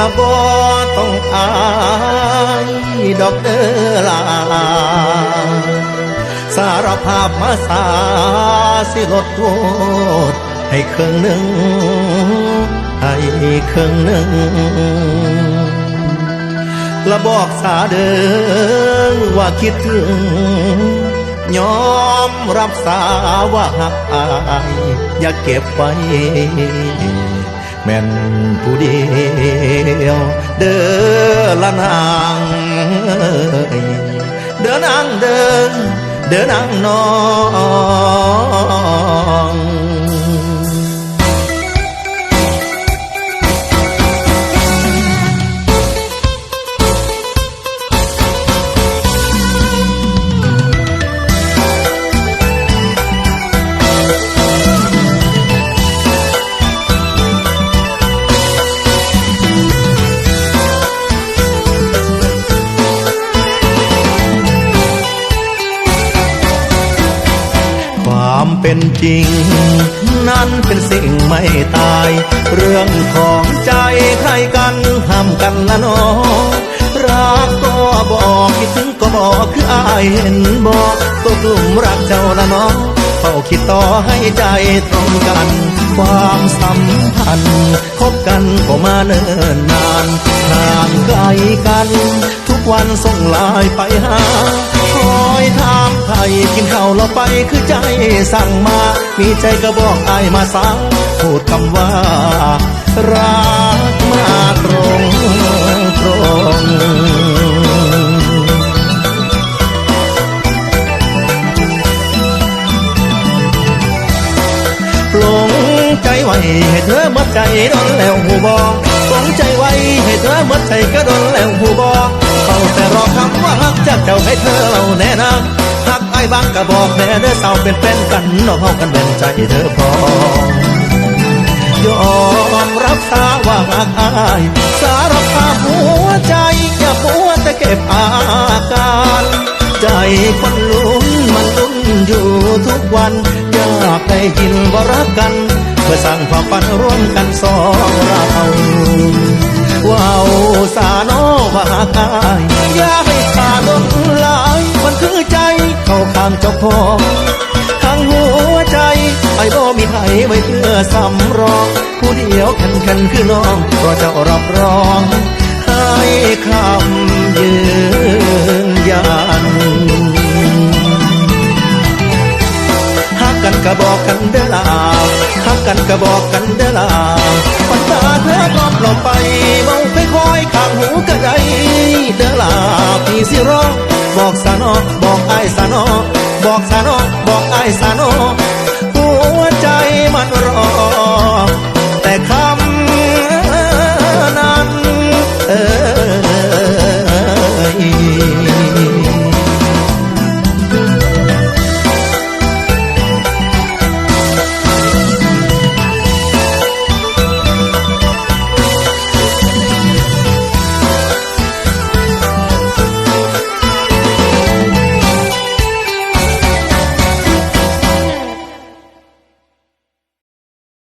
ละบ่ต้องอายดอกเดอลาสารภาพมาสาสิลดโทษให้ครึ่งหนึ่งให้ครึ่งหนึ่งละบอกสาเดิงว่าคิดถึง ยอมรับสาว่าหักอาย อย่าเก็บไว้ แม่นผู้เดียว เด้อละนางเด้อนางเดินเด้อนางน้อง จริง นั้นเป็นสิ่งไม่ตาย เรื่องของใจใครกันห้ามกันละนอรักก็บอกคิดถึงก็บอกคืออายเห็นบอกตกลุ่มรักเจ้าละเนอเฝ้าคิดต่อให้ใจตรงกัน ความสัมพันธ์คบกันก็มาเนิ่นนานห่างไกลกัน ทุกวันส่งลายไปหา กินข้าวเราไปคือใจสั่งมา มีใจก็บอกอายมาสั่งพูดคำว่า รักมาตรงตรงปลงใจไว้ให้เธอหมดใจโดนแล้วหูบอปลงใจไว้ให้เธอหมดใจก็โดนแล้วหูบอเฝ้าแต่รอคำว่าฮักจากเจ้าให้เธอเล่าแน่นะ ฮักไอ้บางก็บอกแน่เด้อสาวเป็นแฟนกันน้องเฮากันเป็นใจเธอพอยอมรับสาว่าหักอายสารภาพหัวใจ อย่ามัวแต่เก็บอาการใจคนลุ้นมันลุ้นอยู่ทุกวัน อยากได้ยินว่ารักกัน เพื่อสร้างความฝันร่วมกันสองเราว้าวสาโนว่ากอายอย่าให้ เข้าข้างเจ้าพ่อทั้งหัวใจไอ้บ่มีไผไว้เพื่อสำรองผู้เดียวแข็งแข็งคือน้องเพราะรับรองให้คำยืนยันฮักกันก็บอกกันเด้อลาฮักกันก็บอกกันเด้อลาปัญตาเธอกลอบเราไปางหูก็ได้เด้อลาพี่สิรอบอกสานอบอกไอ้สานอบอกสานอบอกไอ้สานอ